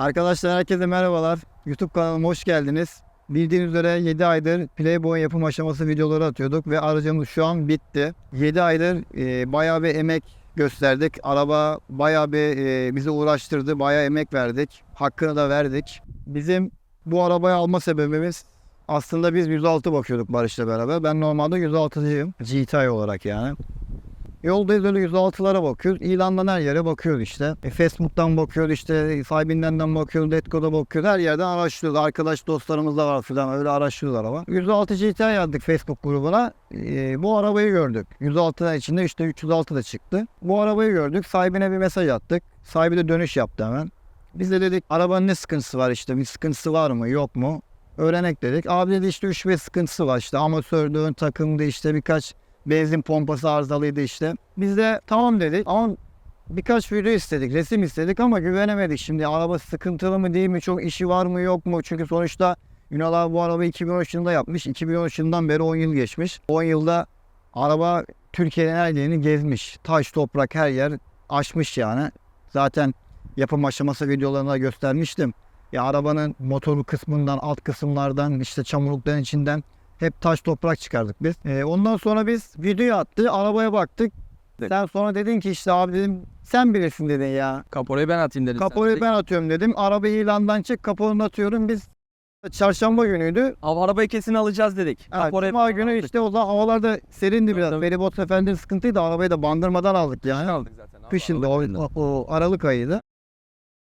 Arkadaşlar herkese merhabalar. YouTube kanalıma hoş geldiniz. Bildiğiniz üzere 7 aydır Playboy yapım aşaması videoları atıyorduk ve aracımız şu an bitti. 7 aydır e, bayağı bir emek gösterdik. Araba bayağı bir e, bizi uğraştırdı. Bayağı emek verdik. Hakkını da verdik. Bizim bu arabayı alma sebebimiz aslında biz 106 bakıyorduk Barış'la beraber. Ben normalde 106'cıyım. GTI olarak yani. Yoldayız öyle 106'lara bakıyoruz. İlandan her yere bakıyoruz işte. E, Facebook'tan bakıyoruz işte. Sahibinden bakıyoruz. Letgo'da bakıyoruz. Her yerden araştırıyoruz. Arkadaş dostlarımız da var falan. Öyle araştırıyoruz araba. 106 GTI yazdık Facebook grubuna. E, bu arabayı gördük. 106'ın içinde işte 306 da çıktı. Bu arabayı gördük. Sahibine bir mesaj attık. Sahibi de dönüş yaptı hemen. Biz de dedik arabanın ne sıkıntısı var işte. Bir sıkıntısı var mı yok mu? Öğrenek dedik. Abi dedi işte 3-5 sıkıntısı var işte. Amatörde ön takımda işte birkaç benzin pompası arızalıydı işte. Biz de tamam dedik ama birkaç video istedik, resim istedik ama güvenemedik. Şimdi araba sıkıntılı mı değil mi, çok işi var mı yok mu? Çünkü sonuçta Ünal abi bu arabayı 2013 yılında yapmış. 2013 yılından beri 10 yıl geçmiş. 10 yılda araba Türkiye'nin her yerini gezmiş. Taş, toprak her yer aşmış yani. Zaten yapım aşaması videolarında göstermiştim. Ya arabanın motoru kısmından, alt kısımlardan, işte çamurlukların içinden hep taş toprak çıkardık biz. Ee, ondan sonra biz video attı, arabaya baktık. Sen sonra dedin ki işte abi dedim sen bilirsin dedin ya. Kaporayı ben atayım dedim. Kaporayı ben atıyorum dedim. Arabayı ilandan çek kaporunu atıyorum. Biz çarşamba günüydü. Abi arabayı kesin alacağız dedik. Kaporayı Cuma günü işte o zaman havalarda serindi biraz. Tabii. Feribot efendi sıkıntıydı. Arabayı da bandırmadan aldık yani. aldık zaten. Kışın da o, o Aralık ayıydı.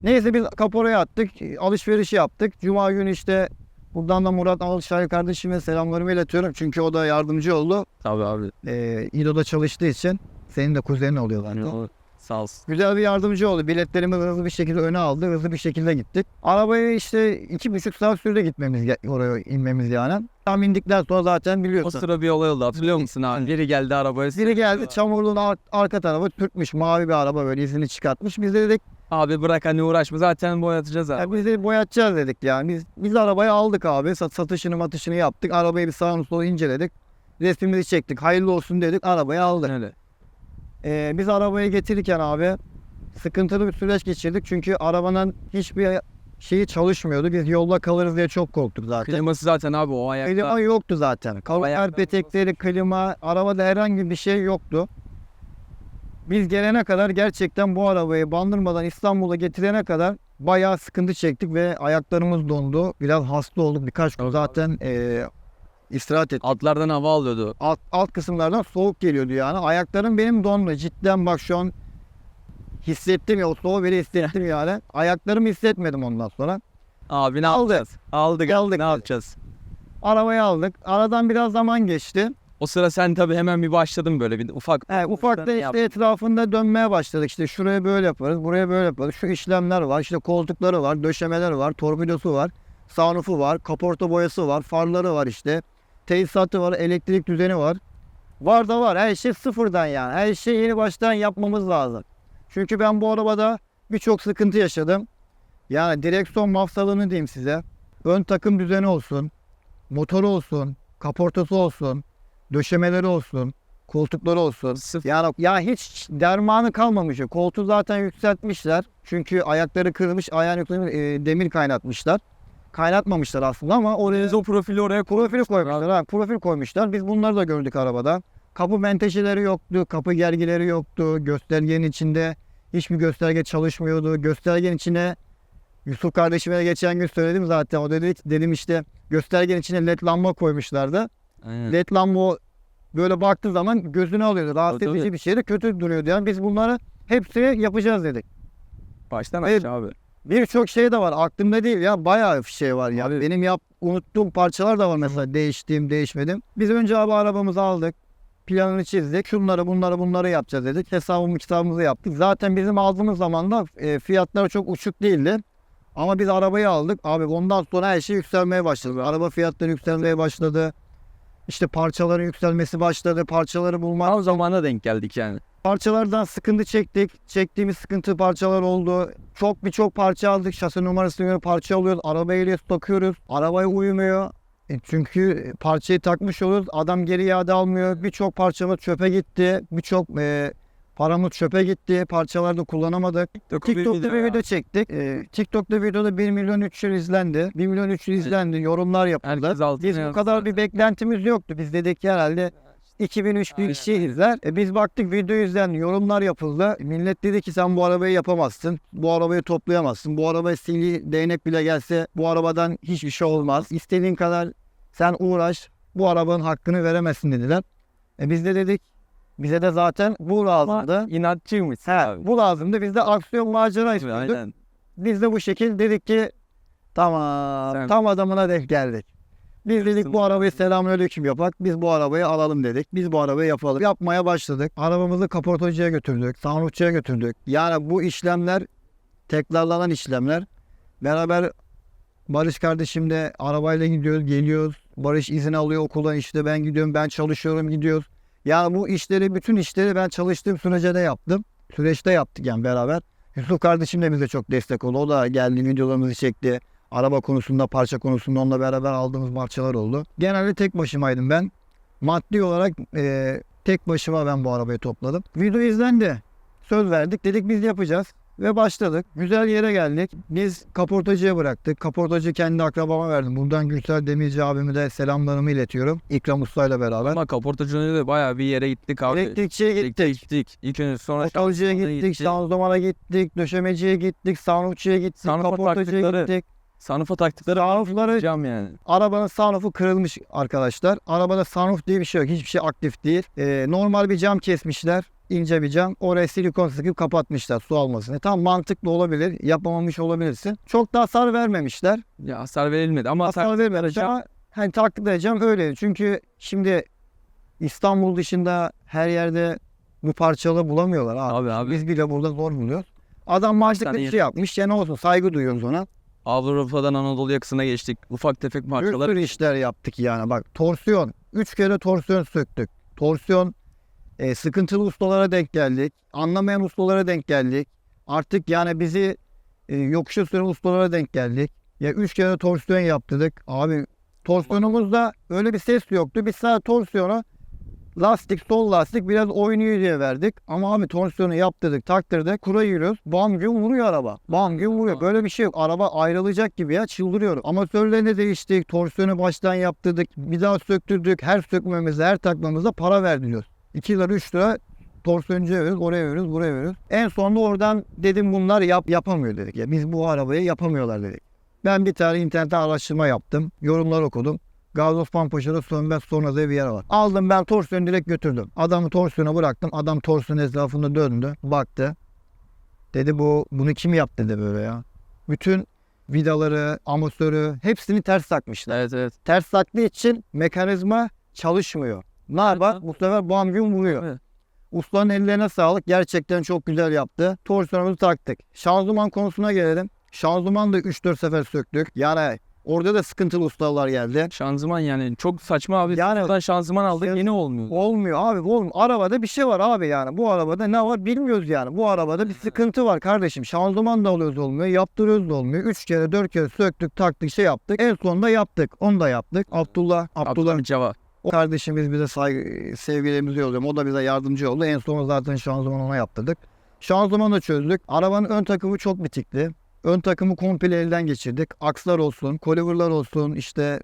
Neyse biz kaporaya attık. Alışveriş yaptık. Cuma günü işte buradan da Murat Alışay kardeşime selamlarımı iletiyorum. Çünkü o da yardımcı oldu. Tabii abi. Ee, İdo'da çalıştığı için. Senin de kuzenin oluyor zaten. Yani o- Sağ olsun. Güzel bir yardımcı oldu. Biletlerimi hızlı bir şekilde öne aldı. Hızlı bir şekilde gittik. Arabaya işte iki buçuk saat sürede gitmemiz oraya inmemiz yani. Tam indikten sonra zaten O biliyorsun. sıra bir olay oldu hatırlıyor musun abi? Biri geldi arabaya. Biri geldi çamurluğun ar- arka tarafı Türkmüş mavi bir araba böyle izini çıkartmış. Biz de dedik Abi bırak hani uğraşma zaten boyatacağız abi. ya biz de boyatacağız dedik yani. Biz, biz arabayı aldık abi. Sat, satışını matışını yaptık. Arabayı bir sağını solunu inceledik. Resmimizi çektik. Hayırlı olsun dedik. Arabayı aldık. Öyle. Ee, biz arabayı getirirken abi sıkıntılı bir süreç geçirdik. Çünkü arabanın hiçbir şeyi çalışmıyordu. Biz yolda kalırız diye çok korktuk zaten. Kliması zaten abi o ayakta. Klima yoktu zaten. Kalorifer petekleri, klima, arabada herhangi bir şey yoktu. Biz gelene kadar gerçekten bu arabayı Bandırmadan İstanbul'a getirene kadar bayağı sıkıntı çektik ve ayaklarımız dondu. Biraz hasta olduk. Birkaç gün zaten eee istirahat ettik. Altlardan hava alıyordu. Alt, alt kısımlardan soğuk geliyordu yani. Ayaklarım benim dondu. Cidden bak şu an hissettim ya o soğuğu bile hissettim yani. Ayaklarımı hissetmedim ondan sonra. Abi ne Aldık. yapacağız? Aldık. Aldık. Ne yapacağız? Arabayı aldık. Aradan biraz zaman geçti. O sıra sen tabii hemen bir başladın böyle bir ufak. He, ufak da işte etrafında dönmeye başladık. İşte şuraya böyle yaparız, buraya böyle yaparız. Şu işlemler var, işte koltukları var, döşemeleri var, torpidosu var, sunroofu var, kaporta boyası var, farları var işte. Tesisatı var, elektrik düzeni var. Var da var. Her şey sıfırdan yani. Her şeyi yeni baştan yapmamız lazım. Çünkü ben bu arabada birçok sıkıntı yaşadım. Yani direksiyon mafsalını diyeyim size. Ön takım düzeni olsun, motoru olsun, kaportası olsun, döşemeleri olsun, koltukları olsun. Sıfır. Yani ya hiç dermanı kalmamış. Koltuğu zaten yükseltmişler. Çünkü ayakları kırılmış, ayağını yüklemiş, e, demir kaynatmışlar. Kaynatmamışlar aslında ama oraya Biz o profili oraya profil koymuşlar. Ha, profil koymuşlar. Biz bunları da gördük arabada. Kapı menteşeleri yoktu, kapı gergileri yoktu. Göstergenin içinde hiçbir gösterge çalışmıyordu. Göstergenin içine Yusuf kardeşime geçen gün söyledim zaten. O dedi dedim işte göstergenin içine led lamba koymuşlardı. Aynen. LED lamba böyle baktığı zaman gözünü alıyordu. Rahatsız Tabii, edici bir şeydi. Kötü duruyordu. Yani biz bunları hepsini yapacağız dedik. Baştan aşağı abi. Birçok şey de var. Aklımda değil ya. Bayağı bir şey var ya. Abi- Benim yap unuttuğum parçalar da var mesela. Değiştiğim, değişmedim. Biz önce abi arabamızı aldık. Planını çizdik. Şunları bunları bunları yapacağız dedik. Hesabımı kitabımızı yaptık. Zaten bizim aldığımız zaman da e, fiyatlar çok uçuk değildi. Ama biz arabayı aldık. Abi ondan sonra her şey yükselmeye başladı. Araba fiyatları yükselmeye başladı. İşte parçaların yükselmesi başladı. Parçaları bulmak Tam zamana denk geldik yani. Parçalardan sıkıntı çektik. Çektiğimiz sıkıntı parçalar oldu. Çok birçok parça aldık. Şasi numarasına göre parça alıyoruz. Arabayla takıyoruz. Arabaya uymuyor. E çünkü parçayı takmış oluruz. Adam geri iade almıyor. Birçok parçamız çöpe gitti. Birçok e, Paramız çöpe gitti. Parçalarda kullanamadık. TikTok'ta bir video çektik. Ee, TikTok'ta videoda 1 milyon 300 izlendi. 1 milyon 300 izlendi. Yorumlar yapıldı. Herkes altına Biz bu yazdı kadar bir beklentimiz yoktu. Biz dedik ki herhalde 2000-3000 Aynen, kişi izler. E biz baktık video izlendi, yorumlar yapıldı. Millet dedi ki sen bu arabayı yapamazsın. Bu arabayı toplayamazsın. Bu arabaya sili değnek bile gelse bu arabadan hiçbir şey olmaz. İstediğin kadar sen uğraş. Bu arabanın hakkını veremezsin dediler. E biz de dedik bize de zaten bu lazımdı. Ama inatçıymışsın He, abi. bu lazımdı. Biz de aksiyon macera istiyorduk. Aynen. Biz de bu şekil dedik ki tamam Sen- tam adamına denk geldik. Biz dedik bu arabayı selamünaleyküm yapak. Biz bu arabayı alalım dedik. Biz bu arabayı yapalım. Yapmaya başladık. Arabamızı kaportacıya götürdük. Sunroofçuya götürdük. Yani bu işlemler tekrarlanan işlemler. Beraber Barış kardeşimle arabayla gidiyoruz, geliyoruz. Barış izin alıyor okuldan işte ben gidiyorum, ben çalışıyorum, gidiyoruz. Yani bu işleri, bütün işleri ben çalıştığım sürece de yaptım. Süreçte yaptık yani beraber. Yusuf kardeşim de bize çok destek oldu. O da geldi videolarımızı çekti. Araba konusunda, parça konusunda onunla beraber aldığımız parçalar oldu. Genelde tek başımaydım ben. Maddi olarak e, tek başıma ben bu arabayı topladım. Video izlendi. Söz verdik. Dedik biz yapacağız. Ve başladık. Güzel yere geldik. Biz kaportacıya bıraktık. Kaportacı kendi akrabama verdim. Buradan Gürsel Demirci abime de selamlarımı iletiyorum. İkram Usta'yla beraber. Ama kaportacının da bayağı bir yere gittik abi. Elektrikçiye gittik. Gittik. İlk önce sonra şanzımana gittik, şanzımana gittik, döşemeciye gittik, sarnıççıya gittik, Sunroof'a kaportacıya taktıkları- gittik. Sunroof'a taktıkları Sunroofları, cam yani. arabanın sunroofu kırılmış arkadaşlar. Arabada sunroof diye bir şey yok. Hiçbir şey aktif değil. Ee, normal bir cam kesmişler. İnce bir cam. Oraya silikon sıkıp kapatmışlar su almasını. Tam mantıklı olabilir. Yapamamış olabilirsin. Çok da hasar vermemişler. Ya hasar verilmedi ama Hasar hasar cam- ama hani taktıkları cam öyle. Çünkü şimdi İstanbul dışında her yerde bu parçalı bulamıyorlar abi. Abi abi. Biz bile burada zor buluyoruz. Adam maaşlık bir şey yapmış. Ya ne olsun saygı duyuyoruz ona. Avrupa'dan Anadolu yakasına geçtik. Ufak tefek Bir parçalar. sürü işler yaptık yani. Bak torsiyon. Üç kere torsiyon söktük. Torsiyon e, sıkıntılı ustalara denk geldik. Anlamayan ustalara denk geldik. Artık yani bizi e, yokuşa süren ustalara denk geldik. Ya üç kere torsiyon yaptırdık. Abi torsiyonumuzda öyle bir ses yoktu. Biz sadece torsiyonu lastik sol lastik biraz oynuyor diye verdik. Ama abi torsiyonu yaptırdık taktırdık. Kura yürüyoruz. Bam gün vuruyor araba. Bam gün vuruyor. Böyle bir şey yok. Araba ayrılacak gibi ya çıldırıyorum. Amatörlerini değiştik. Torsiyonu baştan yaptırdık. Bir daha söktürdük. Her sökmemize her takmamıza para verdiriyoruz. 2 lira 3 lira torsiyoncuya veriyoruz. Oraya veriyoruz. Buraya veriyoruz. En sonunda oradan dedim bunlar yap, yapamıyor dedik. Ya biz bu arabayı yapamıyorlar dedik. Ben bir tane internetten araştırma yaptım. Yorumlar okudum. Gazi Osman Paşa'da Sönmez Sonra diye bir yer var. Aldım ben torsiyonu direkt götürdüm. Adamı torsiyona bıraktım. Adam torsiyon etrafında döndü. Baktı. Dedi bu bunu kim yaptı dedi böyle ya. Bütün vidaları, amatörü hepsini ters takmışlar. Evet evet. Ters taktığı için mekanizma çalışmıyor. Ne yapar? Bu sefer bam gün vuruyor. Evet. Ustanın ellerine sağlık. Gerçekten çok güzel yaptı. Torsiyonumuzu taktık. Şanzıman konusuna gelelim. Şanzıman da 3-4 sefer söktük. Yani orada da sıkıntılı ustalar geldi. Şanzıman yani çok saçma abi. Yani- Yani şanzıman aldık Şanz- yine olmuyor. Olmuyor abi olmuyor. Arabada bir şey var abi yani. Bu arabada ne var bilmiyoruz yani. Bu arabada bir sıkıntı var kardeşim. Şanzıman da alıyoruz olmuyor. Yaptırıyoruz da olmuyor. 3 kere 4 kere söktük taktık şey yaptık. En sonunda yaptık. Onu da yaptık. Abdullah. Abdullah Abdullah Cava. O kardeşimiz bize saygı, sevgilerimizi yolluyor. O da bize yardımcı oldu. En son zaten şanzıman ona yaptırdık. Şanzımanı çözdük. Arabanın ön takımı çok bitikti. Ön takımı komple elden geçirdik. Akslar olsun, koliverlar olsun, işte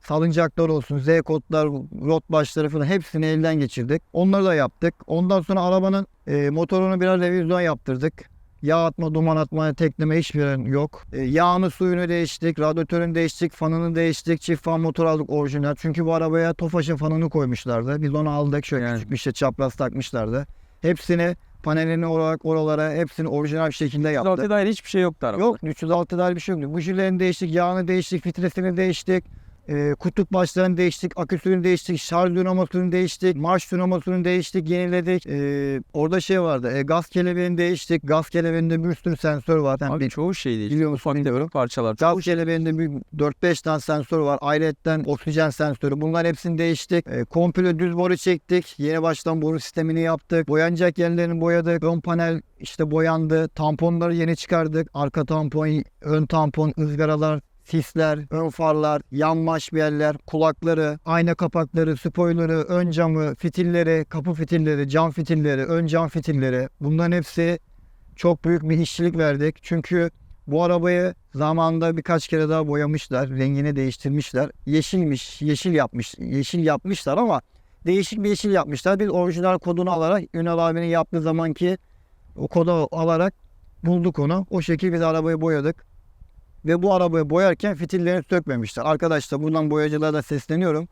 salıncaklar olsun, Z kodlar, rot başları falan hepsini elden geçirdik. Onları da yaptık. Ondan sonra arabanın e, motorunu biraz revizyon yaptırdık. Yağ atma, duman atma, tekleme hiçbir yok. E, yağını suyunu değiştik, radyatörünü değiştik, fanını değiştik. Çift fan motor aldık orijinal. Çünkü bu arabaya Tofaş'ın fanını koymuşlardı. Biz onu aldık. Şöyle Yani. küçük bir şey çapraz takmışlardı. Hepsini panelini olarak oralara hepsini orijinal bir şekilde yaptık. Zaten dair hiçbir şey yoktu arabada. Yok 306 dair bir şey yok. Bujilerini değiştik, yağını değiştik, filtresini değiştik. E, kutup başlarını değiştik, aküsünü değiştik, şarj dinamasını değiştik, marş dinamasını değiştik, yeniledik. E, orada şey vardı, e, gaz kelebeğini değiştik. Gaz kelebeğinde bir sürü sensör var. Yani Abi bir, çoğu şey değil. biliyor musun Ufak bilmiyorum. parçalar. Gaz kelebeğinde bir 4-5 tane sensör var. Ayrıca oksijen sensörü. Bunlar hepsini değiştik. E, komple düz boru çektik. Yeni baştan boru sistemini yaptık. Boyanacak yerlerini boyadık. Ön panel işte boyandı. Tamponları yeni çıkardık. Arka tampon, ön tampon, ızgaralar, sisler, ön farlar, yanmaş yerler, kulakları, ayna kapakları, spoilerı, ön camı, fitilleri, kapı fitilleri, cam fitilleri, ön cam fitilleri bunların hepsi çok büyük bir işçilik verdik. Çünkü bu arabayı zamanında birkaç kere daha boyamışlar, rengini değiştirmişler. Yeşilmiş, yeşil yapmış, yeşil yapmışlar ama değişik bir yeşil yapmışlar. Biz orijinal kodunu alarak Ünal abinin yaptığı zamanki o kodu alarak bulduk onu. O şekilde biz arabayı boyadık. Ve bu arabayı boyarken fitillerini sökmemişler. Arkadaşlar buradan boyacılara da sesleniyorum.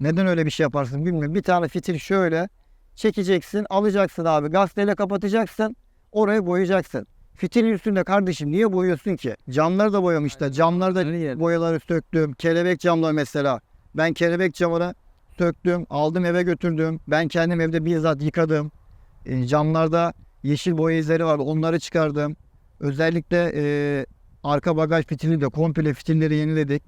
Neden öyle bir şey yaparsın bilmiyorum. Bir tane fitil şöyle çekeceksin, alacaksın abi. Gazeteyle kapatacaksın. Orayı boyayacaksın. Fitilin üstünde kardeşim niye boyuyorsun ki? Camları da boyamışlar. Camları da boyaları söktüm. Kelebek camlar mesela. Ben kelebek camını söktüm, aldım eve götürdüm. Ben kendim evde bizzat yıkadım. E, camlarda yeşil boya izleri vardı. Onları çıkardım. Özellikle e, arka bagaj fitili de komple fitilleri yeniledik.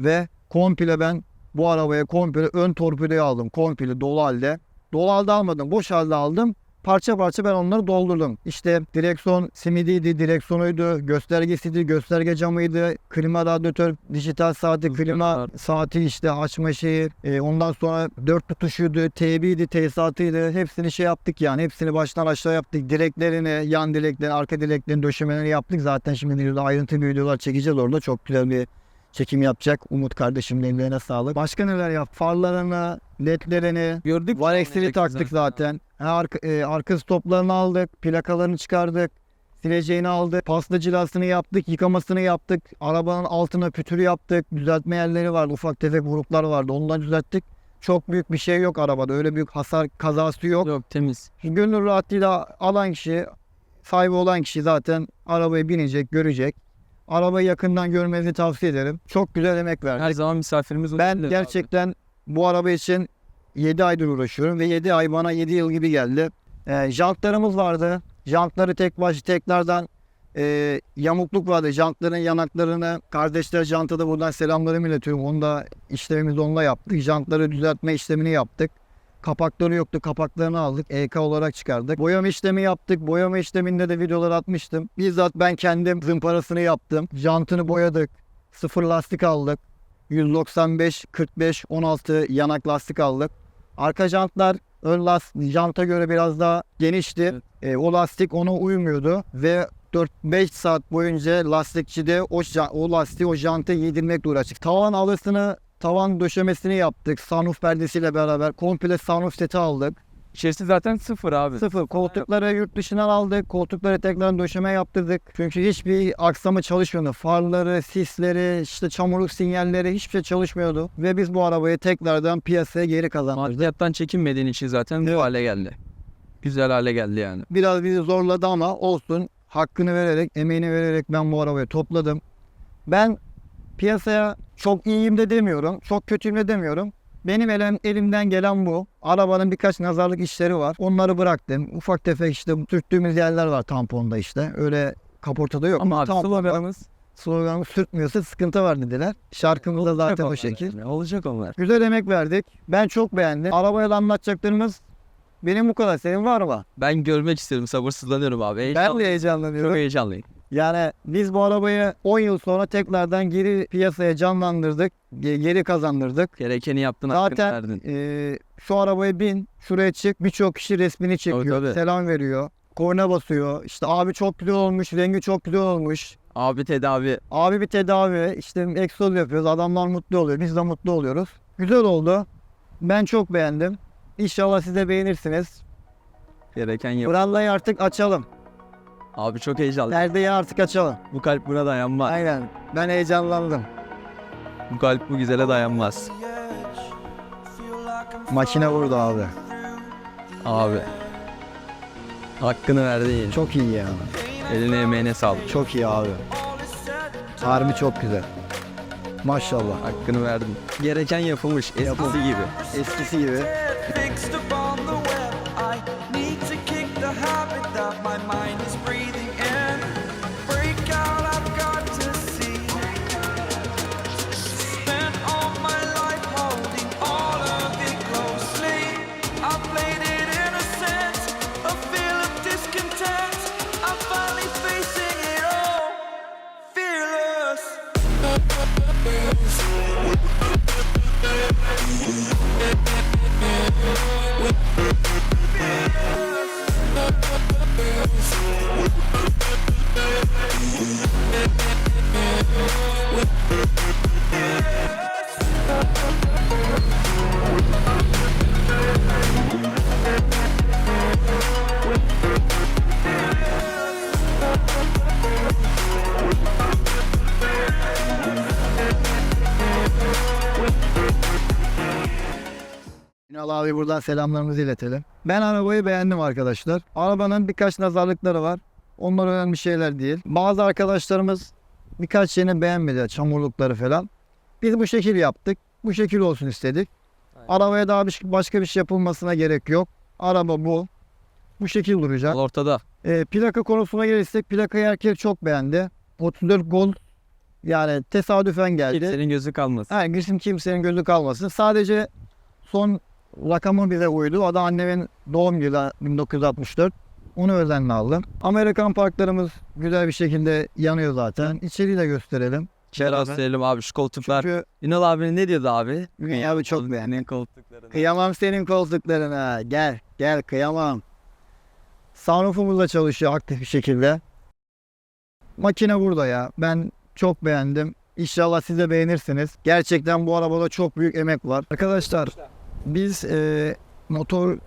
Ve komple ben bu arabaya komple ön torpidoyu aldım. Komple dolu halde. Dolu halde almadım. Boş halde aldım. Parça parça ben onları doldurdum. İşte direksiyon simidiydi, direksiyonuydu, göstergesiydi, gösterge camıydı, klima radyatör, dijital saati, klima saati işte açma şeyi, e, ondan sonra dört tutuşuydu, TB'ydi, tesisatıydı. Hepsini şey yaptık yani. Hepsini baştan aşağı yaptık. Direklerini, yan direklerini, arka direklerini, döşemelerini yaptık. Zaten şimdi ayrıntı videolar çekeceğiz orada. Çok güzel bir çekim yapacak. Umut kardeşim ellerine sağlık. Başka neler yap? Farlarını, ledlerini, Gördük. Var eksili taktık zaten. Ha, arka, e, arka stoplarını aldık. Plakalarını çıkardık. Sileceğini aldık. Pasta cilasını yaptık. Yıkamasını yaptık. Arabanın altına pütürü yaptık. Düzeltme yerleri vardı. Ufak tefek vuruklar vardı. Ondan düzelttik. Çok büyük bir şey yok arabada. Öyle büyük hasar kazası yok. Yok temiz. Gönül rahatlığıyla alan kişi, sahibi olan kişi zaten arabayı binecek, görecek. Arabayı yakından görmenizi tavsiye ederim. Çok güzel emek verdik. Her zaman misafirimiz Ben olabilir abi. gerçekten bu araba için 7 aydır uğraşıyorum ve 7 ay bana 7 yıl gibi geldi. Ee, jantlarımız vardı. Jantları tek baş teklerden e, yamukluk vardı. Jantların yanaklarını kardeşler janta da buradan selamlarımı iletiyorum. Onu da işlemimizi onunla yaptık. Jantları düzeltme işlemini yaptık. Kapakları yoktu. Kapaklarını aldık. EK olarak çıkardık. Boyama işlemi yaptık. Boyama işleminde de videolar atmıştım. Bizzat ben kendim zımparasını yaptım. Jantını boyadık. Sıfır lastik aldık. 195, 45, 16 yanak lastik aldık. Arka jantlar ön lastik janta göre biraz daha genişti. Evet. E, o lastik ona uymuyordu ve 4-5 saat boyunca lastikçide o, ja- o lastiği o janta yedirmekle uğraştık. Tavan alısını, tavan döşemesini yaptık. Sunroof perdesiyle beraber komple sunroof seti aldık. İçerisi zaten sıfır abi. Sıfır. Koltukları yurt dışından aldık. Koltukları tekrar döşeme yaptırdık. Çünkü hiçbir aksamı çalışmıyordu. Farları, sisleri, işte çamurluk sinyalleri hiçbir şey çalışmıyordu. Ve biz bu arabayı tekrardan piyasaya geri kazandırdık. Maddiyattan çekinmediğin için zaten Evet. bu hale geldi. Güzel hale geldi yani. Biraz bizi zorladı ama olsun. Hakkını vererek, emeğini vererek ben bu arabayı topladım. Ben piyasaya çok iyiyim de demiyorum. Çok kötüyüm de demiyorum. Benim elim, elimden gelen bu. Arabanın birkaç nazarlık işleri var. Onları bıraktım. Ufak tefek işte sürttüğümüz yerler var tamponda işte. Öyle kaportada yok. Ama abi sloganımız sloganımız sürtmüyorsa sıkıntı var dediler. Şarkımız da zaten o şekil. yani, Olacak onlar. Güzel emek verdik. Ben çok beğendim. Arabayla anlatacaklarımız benim bu kadar. Senin var mı? Ben görmek istedim. Sabırsızlanıyorum abi. Ben Heyecanlıyım. de heyecanlanıyorum. Çok heyecanlıyım. Yani biz bu arabayı 10 yıl sonra tekrardan geri piyasaya canlandırdık. ge- Geri kazandırdık. Gerekeni yaptın. hakkını Zaten verdin. e, şu arabaya bin, şuraya çık. Birçok kişi resmini çekiyor. tabii. Selam veriyor. Korna basıyor. İşte abi çok güzel olmuş, rengi çok güzel olmuş. Abi tedavi. Abi bir tedavi, işte egzoz yapıyoruz. Adamlar mutlu oluyor. Biz de mutlu oluyoruz. Güzel oldu. Ben çok beğendim. İnşallah siz de beğenirsiniz. Gereken yap. Brandayı artık açalım. Abi çok heyecanlıyım. Perdeyi artık açalım. Bu kalp buna dayanmaz. Aynen. Ben heyecanlandım. Bu kalp bu güzele dayanmaz. Makine vurdu abi. Abi. Hakkını verdi. Çok iyi ya. Eline emeğine sağlık. Çok iyi abi. Harbi çok güzel. Maşallah. Hakkını verdin. Gereken yapılmış. Eskisi gibi. Eskisi gibi. fixed upon the web. I need to kick the habit that my mind is breathing Dolayı buradan selamlarımızı iletelim. Ben arabayı beğendim arkadaşlar. Arabanın birkaç nazarlıkları var. Onlar önemli şeyler değil. Bazı arkadaşlarımız birkaç şeyini beğenmedi. Çamurlukları falan. Biz bu şekil yaptık. Bu şekil olsun istedik. Arabaya daha bir, başka bir şey yapılmasına gerek yok. Araba bu. Bu şekil duracak. Ortada. E, plaka konusuna gelirsek plakayı herkes çok beğendi. 34 gol yani tesadüfen geldi. Senin gözü kalmasın. Bizim kimsenin gözü kalmasın. Sadece son rakamı bize uydu. O da annemin doğum yılı 1964. Onu özenle aldım. Amerikan parklarımız güzel bir şekilde yanıyor zaten. İçeriği de gösterelim. Şeraf Selim abi şu koltuklar. Çünkü Ünal abi ne diyordu abi? Bugün abi çok beğendim. koltuklarını. Kıyamam senin koltuklarına. Gel, gel kıyamam. Sunroofumuz da çalışıyor aktif bir şekilde. Makine burada ya. Ben çok beğendim. İnşallah siz de beğenirsiniz. Gerçekten bu arabada çok büyük emek var. Arkadaşlar biz e, motor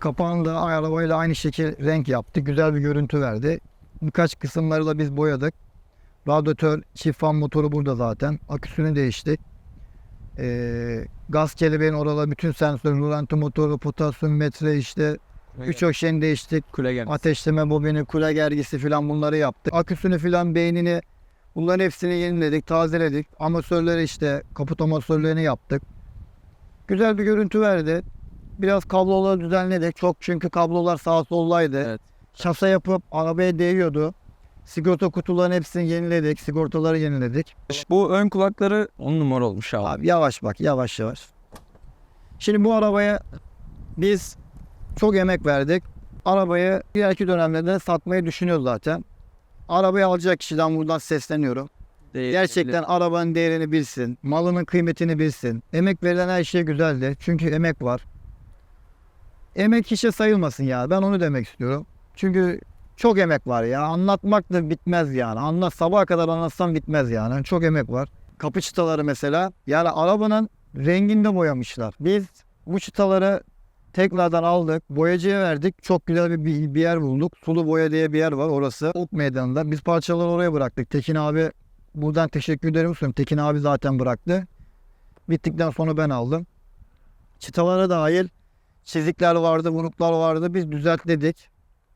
kapağını da arabayla aynı şekil renk yaptık. Güzel bir görüntü verdi. Birkaç kısımları da biz boyadık. Radyatör, çift fan motoru burada zaten. Aküsünü değiştik. E, gaz kelebeğin orada bütün sensör, rölanti motoru, potasyum metre işte birçok şeyini değiştik. Kule gelmiş. Ateşleme bobini, kule gergisi falan bunları yaptık. Aküsünü falan beynini bunların hepsini yeniledik, tazeledik. Amatörleri işte kaput amatörlerini yaptık. Güzel bir görüntü verdi. Biraz kabloları düzenledik. Çok çünkü kablolar sağ soldaydı. Evet. Şasa yapıp arabaya değiyordu. Sigorta kutularının hepsini yeniledik. Sigortaları yeniledik. Bu ön kulakları 10 numara olmuş abi. Abi yavaş bak yavaş yavaş. Şimdi bu arabaya biz çok emek verdik. Arabayı ileriki dönemlerde satmayı düşünüyoruz zaten. Arabayı alacak kişiden buradan sesleniyorum. Değil, Gerçekten arabanın değerini bilsin. Malının kıymetini bilsin. Emek verilen her şey güzeldi. Çünkü emek var. Emek hiçe sayılmasın ya. Ben onu demek istiyorum. Çünkü çok emek var ya. Anlatmak da bitmez yani. Anlat sabaha kadar anlatsam bitmez yani. Çok emek var. Kapı çıtaları mesela. Yani arabanın renginde boyamışlar. Biz bu çıtaları tekrardan aldık. Boyacıya verdik. Çok güzel bir, bir yer bulduk. Sulu Boya diye bir yer var orası. Ok Meydanı'nda. Biz parçaları oraya bıraktık. Tekin abi buradan teşekkür ederim söylüyorum. Tekin abi zaten bıraktı. Bittikten sonra ben aldım. Çıtalara dahil çizikler vardı, vuruklar vardı. Biz düzeltledik.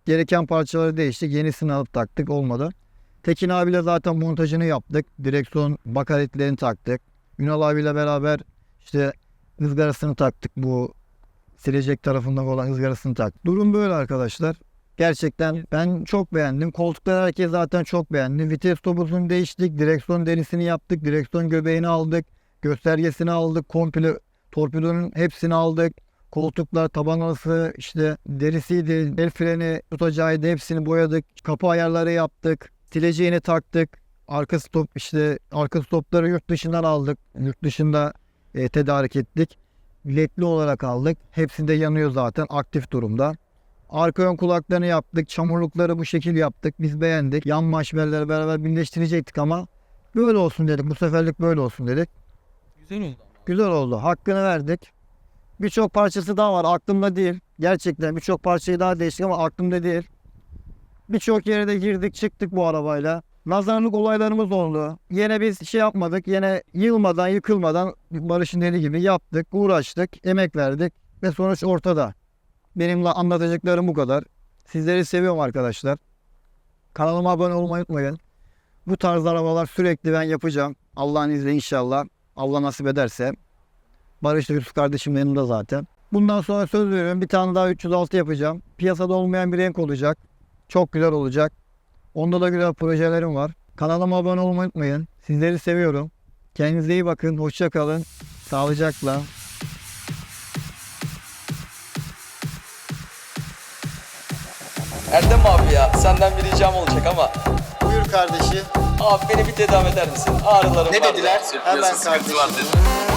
Gereken parçaları değiştik. Yenisini alıp taktık. Olmadı. Tekin abiyle zaten montajını yaptık. Direksiyon bakaretlerini taktık. Ünal abiyle beraber işte ızgarasını taktık. Bu silecek tarafında olan ızgarasını taktık. Durum böyle arkadaşlar. Gerçekten ben çok beğendim. Koltukları herkes zaten çok beğendi. Vites topuzunu değiştik. Direksiyon derisini yaptık. Direksiyon göbeğini aldık. Göstergesini aldık. Komple torpidonun hepsini aldık. Koltuklar, taban arası, işte derisiydi, el freni tutacağıydı. Hepsini boyadık. Kapı ayarları yaptık. Sileceğini taktık. Arka stop işte arka stopları yurt dışından aldık. Yurt dışında e, tedarik ettik. ledli olarak aldık. Hepsinde yanıyor zaten aktif durumda. Arka ön kulaklarını yaptık. Çamurlukları bu şekil yaptık. Biz beğendik. Yan maşverleri beraber birleştirecektik ama böyle olsun dedik. Bu seferlik böyle olsun dedik. Güzel oldu. Güzel oldu. Hakkını verdik. Birçok parçası daha var. Aklımda değil. Gerçekten birçok parçayı daha değiştik ama aklımda değil. Birçok yere de girdik çıktık bu arabayla. Nazarlık olaylarımız oldu. Yine biz şey yapmadık. Yine yılmadan yıkılmadan Barış'ın dediği gibi yaptık. Uğraştık. Emek verdik. Ve sonuç ortada. Benimle anlatacaklarım bu kadar. Sizleri seviyorum arkadaşlar. Kanalıma abone olmayı unutmayın. Bu tarz arabalar sürekli ben yapacağım. Allah'ın izniyle inşallah. Allah nasip ederse. Barış Yusuf kardeşim de yanımda zaten. Bundan sonra söz veriyorum bir tane daha 306 yapacağım. Piyasada olmayan bir renk olacak. Çok güzel olacak. Onda da güzel projelerim var. Kanalıma abone olmayı unutmayın. Sizleri seviyorum. Kendinize iyi bakın. Hoşça kalın. Sağlıcakla. Erdem abi ya senden bir ricam olacak ama Buyur kardeşim. abi beni bir tedavi eder misin? Ağrılarım Ne var. dediler? da. Hemen sıkıntı var kardeşim. dedi.